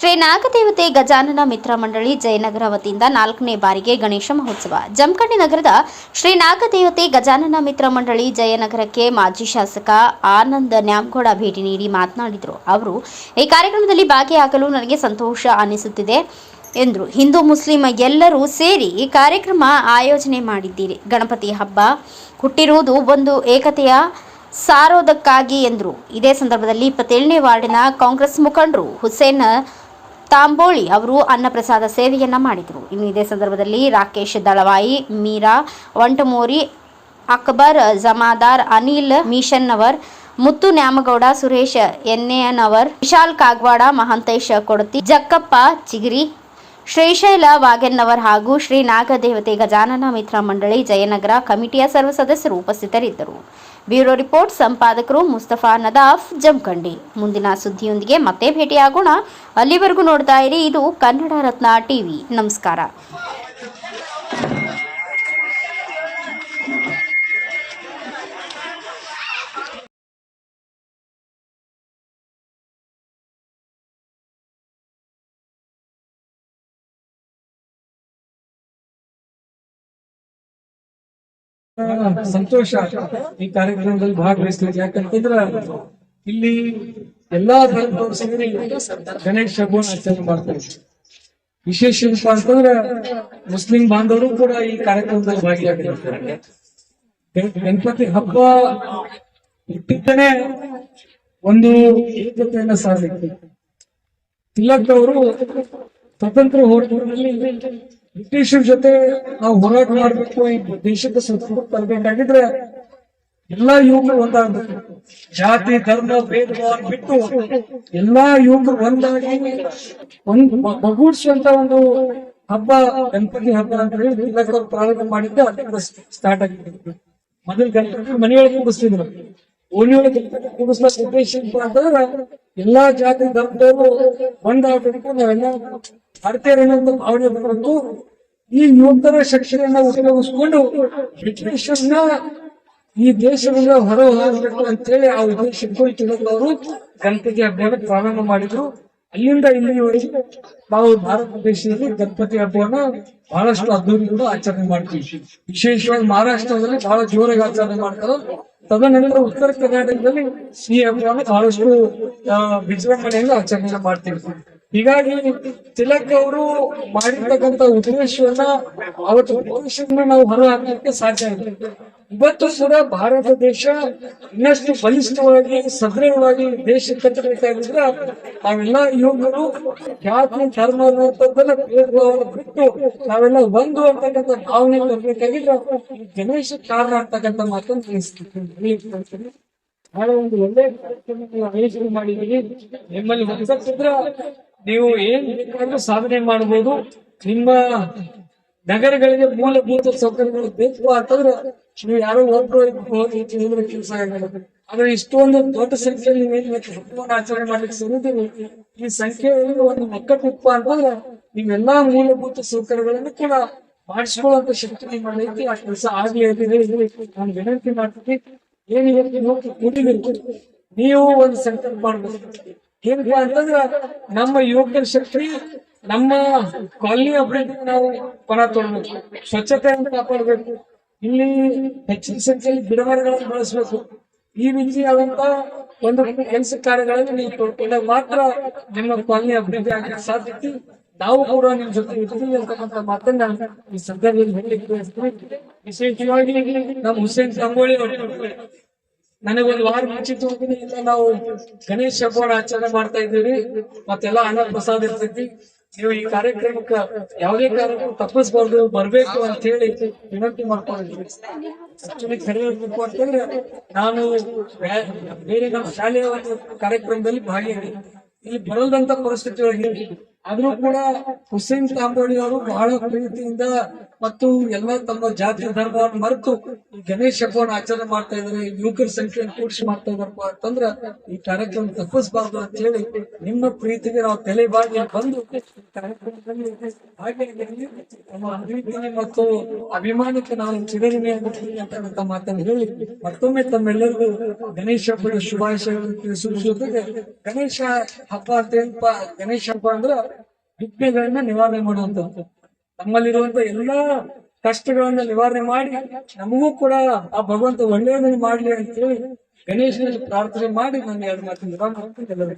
ಶ್ರೀ ನಾಗದೇವತೆ ಗಜಾನನ ಮಿತ್ರ ಮಂಡಳಿ ಜಯನಗರ ವತಿಯಿಂದ ನಾಲ್ಕನೇ ಬಾರಿಗೆ ಗಣೇಶ ಮಹೋತ್ಸವ. ಜಮಖಂಡಿ ನಗರದ ಶ್ರೀ ನಾಗದೇವತೆ ಗಜಾನನ ಮಿತ್ರ ಮಂಡಳಿ ಜಯನಗರಕ್ಕೆ ಮಾಜಿ ಶಾಸಕ ಆನಂದ ನ್ಯಾಮ್ಗೌಡ ಭೇಟಿ ನೀಡಿ ಮಾತನಾಡಿದರು. ಅವರು, ಈ ಕಾರ್ಯಕ್ರಮದಲ್ಲಿ ಭಾಗಿಯಾಗಲು ನನಗೆ ಸಂತೋಷ ಅನಿಸುತ್ತಿದೆ ಎಂದರು. ಹಿಂದೂ, ಮುಸ್ಲಿಂ ಎಲ್ಲರೂ ಸೇರಿ ಈ ಕಾರ್ಯಕ್ರಮ ಆಯೋಜನೆ ಮಾಡಿದ್ದೀರಿ. ಗಣಪತಿ ಹಬ್ಬ ಹುಟ್ಟಿರುವುದು ಒಂದು ಏಕತೆಯ ಸಾರೋದಕ್ಕಾಗಿ ಎಂದರು. ಇದೇ ಸಂದರ್ಭದಲ್ಲಿ ಇಪ್ಪತ್ತೇಳನೇ ವಾರ್ಡಿನ ಕಾಂಗ್ರೆಸ್ ಮುಖಂಡರು ಹುಸೇನ್ ತಾಂಬೋಳಿ ಅವರು ಅನ್ನಪ್ರಸಾದ ಸೇವೆಯನ್ನ ಮಾಡಿದರು. ಇನ್ನು ಇದೇ ಸಂದರ್ಭದಲ್ಲಿ ರಾಕೇಶ್ ದಳವಾಯಿ, ಮೀರಾ ವಂಟಮೋರಿ ಅಕ್ಬರ್ ಜಮಾದಾರ್, ಅನಿಲ್ ಮೀಶನ್ನವರ್, ಮುತ್ತು ನ್ಯಾಮಗೌಡ, ಸುರೇಶ್ ಎನ್ನೆಯನವರ್ ವಿಶಾಲ್ ಕಾಗ್ವಾಡ, ಮಹಾಂತೇಶ್ ಕೊಡತಿ, ಜಕ್ಕಪ್ಪ ಚಿಗಿರಿ, ಶ್ರೀಶೈಲ ವಾಗೆನ್ನವರ್ ಹಾಗೂ ಶ್ರೀ ನಾಗದೇವತೆ ಗಜಾನನ ಮಿತ್ರ ಮಂಡಳಿ, ಜಯನಗರ ಕಮಿಟಿಯ ಸರ್ವ ಸದಸ್ಯರು ಉಪಸ್ಥಿತರಿದ್ದರು. ಬ್ಯೂರೋ ರಿಪೋರ್ಟ್, ಸಂಪಾದಕರು ಮುಸ್ತಫಾ ನದಾಫ್, ಜಮಖಂಡಿ. ಮುಂದಿನ ಸುದ್ದಿಯೊಂದಿಗೆ ಮತ್ತೆ ಭೇಟಿಯಾಗೋಣ. ಅಲ್ಲಿವರೆಗೂ ನೋಡ್ತಾ ಇರಿ, ಇದು ಕನ್ನಡ ರತ್ನ ಟಿವಿ. ನಮಸ್ಕಾರ. ಸಂತೋಷ. ಈ ಕಾರ್ಯಕ್ರಮದಲ್ಲಿ ಭಾಗವಹಿಸ್ಲಿಕ್ಕೆ ಯಾಕಂತಂದ್ರ ಇಲ್ಲಿ ಎಲ್ಲಾ ಧರ್ಮದವರು ಸೇರಿ ಗಣೇಶ ಹಬ್ಬವನ್ನು ಆಚರಣೆ ಮಾಡ್ತಾರೆ. ವಿಶೇಷ ಏನಪ್ಪ ಅಂತಂದ್ರ, ಮುಸ್ಲಿಂ ಬಾಂಧವರು ಕೂಡ ಈ ಕಾರ್ಯಕ್ರಮದಲ್ಲಿ ಭಾಗಿಯಾಗಿರ್ತಾರೆ. ಗಣ- ಗಣಪತಿ ಹಬ್ಬ ಹುಟ್ಟಿದ್ದನೇ ಒಂದು ಏಕತೆಯನ್ನ ಸಾಧಲಿಕ್ಕೆ ತಿಲಕ್ ಅವರು ಸ್ವತಂತ್ರ ಹೋರಾಟದಲ್ಲಿ ಬ್ರಿಟಿಷರ ಜೊತೆ ನಾವು ಹೋರಾಟ ಮಾಡಬೇಕು, ಈ ದೇಶದ ಸಂಸ್ಕೃತಿ ತರಬೇಕಾಗಿದ್ರೆ ಎಲ್ಲಾ ಯುವಕರು ಒಂದಾಗಬೇಕು. ಜಾತಿ, ಧರ್ಮ ಭೇದ ಬಿಟ್ಟು ಎಲ್ಲಾ ಯುವಕರು ಒಂದಾಗಿ ಒಂದು ಬಗೂಡಿಸುವಂತ ಒಂದು ಹಬ್ಬ, ಗಣಪತಿ ಹಬ್ಬ ಅಂತ ಹೇಳಿ ಪ್ರಾರಂಭ ಮಾಡಿದ್ದೆ ಅದರಿಂದ ಸ್ಟಾರ್ಟ್ ಆಗಿತ್ತು. ಮೊದಲು ಗಣಪತಿ ಮನೆಯೊಳಗೆ ಕೂಡಿಸ್ತಿದ್ರು ಓಣಿಯೊಳಗೆ ಗಣಪತಿ ಕೂಡಿಸ್ಲಕ್ ಉದ್ದೇಶ ಅಂತಂದ್ರೆ ಎಲ್ಲಾ ಜಾತಿ ಧರ್ಮದವರು ಒಂದಾಗಬೇಕು ನಾವೆಲ್ಲ ಅನ್ನೋ ಭಾವನೆ ಬರಬೇಕು ಈ ಯುವಕರ ಶಕ್ತಿಯನ್ನ ಉಪಯೋಗಿಸ್ಕೊಂಡು ಬ್ರಿಟಿಷರ್ನ ಈ ದೇಶದಿಂದ ಹೊರ ಹಾಕಬೇಕು ಅಂತೇಳಿ ಆ ಉದ್ದೇಶ ಅವರು ಗಣಪತಿ ಹಬ್ಬವನ್ನು ಪ್ರಾರಂಭ ಮಾಡಿದ್ರು. ಅಲ್ಲಿಂದ ಇಲ್ಲಿವರೆಗೆ ನಾವು ಭಾರತ ದೇಶದಲ್ಲಿ ಗಣಪತಿ ಹಬ್ಬವನ್ನ ಬಹಳಷ್ಟು ಅದ್ದೂರಿಗಳು ಆಚರಣೆ ಮಾಡ್ತೀವಿ. ವಿಶೇಷವಾಗಿ ಮಹಾರಾಷ್ಟ್ರದಲ್ಲಿ ಬಹಳ ಜೋರಾಗಿ ಆಚರಣೆ ಮಾಡ್ತಾರೆ. ತದನಂತರ ಉತ್ತರ ಕರ್ನಾಟಕದಲ್ಲಿ ಈ ಹಬ್ಬವನ್ನು ಬಹಳಷ್ಟು ವಿಜೃಂಭಣೆಯಿಂದ ಆಚರಣೆ ಮಾಡ್ತೀವಿ ಹೀಗಾಗಿ ತಿಲಕ್ ಅವರು ಮಾಡಿರ್ತಕ್ಕಂತ ಉದ್ದೇಶವನ್ನ ಅವತ್ತು ಭವಿಷ್ಯದಿಂದ ನಾವು ಹೊರ ಸಾಧ್ಯ ಇಲ್ಲ. ಇವತ್ತು ಕೂಡ ಭಾರತ ದೇಶ ಇನ್ನಷ್ಟು ಬಲಿಷ್ಠವಾಗಿ ಸದೃಢವಾಗಿ ದೇಶ ಕಟ್ಟಬೇಕಾಗಿದ್ರೆ ನಾವೆಲ್ಲ ಯುವಕರು ಜಾತಿ, ಧರ್ಮ ಅನ್ನುವಂಥದ್ದನ್ನ ಭೇದಭಾವವನ್ನು ಬಿಟ್ಟು ನಾವೆಲ್ಲ ಒಂದು ಅಂತಕ್ಕಂಥ ಭಾವನೆ ತರಬೇಕಾಗಿದ್ರೆ ಈ ಗಣೇಶ ಕಾರಣ ಅಂತಕ್ಕಂಥ ಮಾತನ್ನು ತಿಳಿಸ್ತೀನಿ. ಬಹಳ ಒಂದು ಒಳ್ಳೆ ಕಾರ್ಯಕ್ರಮ ಆಯೋಜನೆ ನಿಮ್ಮಲ್ಲಿ ಒಗ್ಗಟ್ಟಿದ್ರ ನೀವು ಏನ್ ಬೇಕಾದ್ರೂ ಸಾಧನೆ ಮಾಡಬಹುದು ನಿಮ್ಮ ನಗರಗಳಿಗೆ ಮೂಲಭೂತ ಸೌಕರ್ಯಗಳು ಬೇಕು ಅಂತಂದ್ರೆ ನೀವು ಯಾರೋ ಒಬ್ರು ಹೋಗಿ ಕೆಲಸ ಆಗಲ್ಲ ಆದ್ರೆ ಇಷ್ಟೊಂದು ದೊಡ್ಡ ಸಂಖ್ಯೆಯಲ್ಲಿ ನೀವು ಹಬ್ಬವನ್ನು ಆಚರಣೆ ಮಾಡ್ಲಿಕ್ಕೆ ಸೇರಿದ್ದೀರಿ ಈ ಸಂಖ್ಯೆಯಲ್ಲಿ ಒಂದು ತುಪ್ಪ ಅಂತಂದ್ರೆ ನೀವೆಲ್ಲಾ ಮೂಲಭೂತ ಸೌಕರ್ಯಗಳನ್ನು ಕೂಡ ಮಾಡಿಸ್ಕೊಳ್ಳುವಂತ ಶಕ್ತಿ ನಿಮ್ಮಲ್ಲಿ ಆ ಕೆಲಸ ಆಗ್ಲಿ ಅಂತ ಹೇಳಿ ನಾನು ವಿನಂತಿ ಮಾಡ್ತೀನಿ. ಏನ್ ಇವತ್ತು ನೋಡಿ ಕೂಡಿಬೇಕು ನೀವು ಒಂದು ಸಂಕಲ್ಪ ಮಾಡ್ಬೇಕು. ಏನಪ್ಪ ಅಂತಂದ್ರ ನಮ್ಮ ಯುವಕರ ಶಕ್ತಿ, ನಮ್ಮ ಕಾಲನಿ ಅಭಿವೃದ್ಧಿ ನಾವು ಪಣ ತೊಳ್ಬೇಕು. ಸ್ವಚ್ಛತೆಯನ್ನು ಕಾಪಾಡಬೇಕು. ಇಲ್ಲಿ ಹೆಚ್ಚಿನ ಸಂಖ್ಯೆಯಲ್ಲಿ ಗಿಡ ಮರಗಳನ್ನು ಬೆಳೆಸಬೇಕು. ಈ ರೀತಿಯಾದಂತ ಒಂದು ಕೆಲಸ ಕಾರ್ಯಗಳನ್ನು ನೀವು ತೊಡ್ಕೊಂಡಾಗ ಮಾತ್ರ ನಿಮ್ಮ ಕಾಲನಿ ಅಭಿವೃದ್ಧಿ ಆಗಕ್ಕೆ ಸಾಧ್ಯತೆ ನಾವು ಕೂಡ ನಿಮ್ ಜೊತೆ ಇರ್ತೀವಿ ಅಂತಕ್ಕಂಥ ಮಾತನ್ನ ಈ ಸಂದರ್ಭದಲ್ಲಿ ಹೇಳಲಿಕ್ಕೆ ಬಯಸ್ತೀವಿ ವಿಶೇಷವಾಗಿ ನಮ್ಮ ಹುಸೇನ್ ಸಂಗೋಳಿ ಅವರು, ನನಗೊಂದು ವಾರ ಮುಂಚಿತವಾಗಿ ನಾವು ಗಣೇಶ ಹಬ್ಬವನ್ನು ಆಚರಣೆ ಮಾಡ್ತಾ ಇದ್ದೀವಿ. ಮತ್ತೆಲ್ಲ ಅನ್ನ ಪ್ರಸಾದ ಇರ್ತೈತಿ. ನೀವು ಈ ಕಾರ್ಯಕ್ರಮಕ್ಕೆ ಯಾವುದೇ ಕಾರ್ಯಕ್ರಮ ತಪ್ಪಿಸ್ಬಾರ್ದು, ಬರ್ಬೇಕು ಅಂತ ಹೇಳಿ ವಿನಂತಿ ಮಾಡ್ಕೊಂಡಿದ್ವಿ. ಆಕ್ಚುಲಿ ಕರೆ ಇರ್ಬೇಕು ಅಂತಂದ್ರೆ ನಾನು ಬೇರೆ ನಮ್ಮ ಶಾಲೆಯ ಒಂದು ಕಾರ್ಯಕ್ರಮದಲ್ಲಿ ಭಾಗಿಯಾಗಿ. ಇಲ್ಲಿ ಬರೋದಂತ ಪರಿಸ್ಥಿತಿ ಒಳಗೆ ಆದ್ರೂ ಕೂಡ ಹುಸೇನ್ ತಾಂಬೋಳಿ ಅವರು ಬಹಳ ಪ್ರೀತಿಯಿಂದ ಮತ್ತು ಎಲ್ಲ ತಮ್ಮ ಜಾತಿ ಧರ್ಮವನ್ನು ಮರೆತು ಗಣೇಶ ಹಬ್ಬವನ್ನು ಆಚರಣೆ ಮಾಡ್ತಾ ಇದ್ದಾರೆ. ಯುವಕರ ಸಂಖ್ಯೆಯನ್ನು ಕೂಡಿಸಿ ಮಾಡ್ತಾ ಇದಾರಪ್ಪ ಅಂತಂದ್ರ ಈ ಕಾರ್ಯಕ್ರಮ ತಪ್ಪಿಸಬಾರ್ದು ಅಂತ ಹೇಳಿ ನಿಮ್ಮ ಪ್ರೀತಿಗೆ ನಾವು ತಲೆ ಬಾಗಿ ಬಂದು ಕಾರ್ಯಕ್ರಮದಲ್ಲಿ ಹಾಗೆ ಮತ್ತು ಅಭಿಮಾನಕ್ಕೆ ನಾವು ಚಿರಋಣಿಯಾಗಿರ್ತೀವಿ ಅಂತ ಮಾತನ್ನು ಹೇಳಿ ಮತ್ತೊಮ್ಮೆ ತಮ್ಮೆಲ್ಲರಿಗೂ ಗಣೇಶ ಹಬ್ಬದ ಶುಭಾಶಯಗಳನ್ನು ತಿಳಿಸುವ ಜೊತೆಗೆ ಗಣೇಶ ಹಬ್ಬ ಅಂತ ಗಣೇಶ ಹಬ್ಬ ಅಂದ್ರ ವಿಘ್ನಗಳನ್ನ ನಿವಾರಣೆ ಮಾಡುವಂತದ್ದು. ನಮ್ಮಲ್ಲಿರುವಂತ ಎಲ್ಲಾ ಕಷ್ಟಗಳನ್ನ ನಿವಾರಣೆ ಮಾಡಿ ನಮಗೂ ಕೂಡ ಆ ಭಗವಂತ ಒಳ್ಳೆಯದನ್ನು ಮಾಡ್ಲಿ ಅಂತ ಹೇಳಿ ಗಣೇಶನಲ್ಲಿ ಪ್ರಾರ್ಥನೆ ಮಾಡಿ ನಾನು ಎರಡು ಮಾತಿನ ಎಲ್ಲರಿಗೂ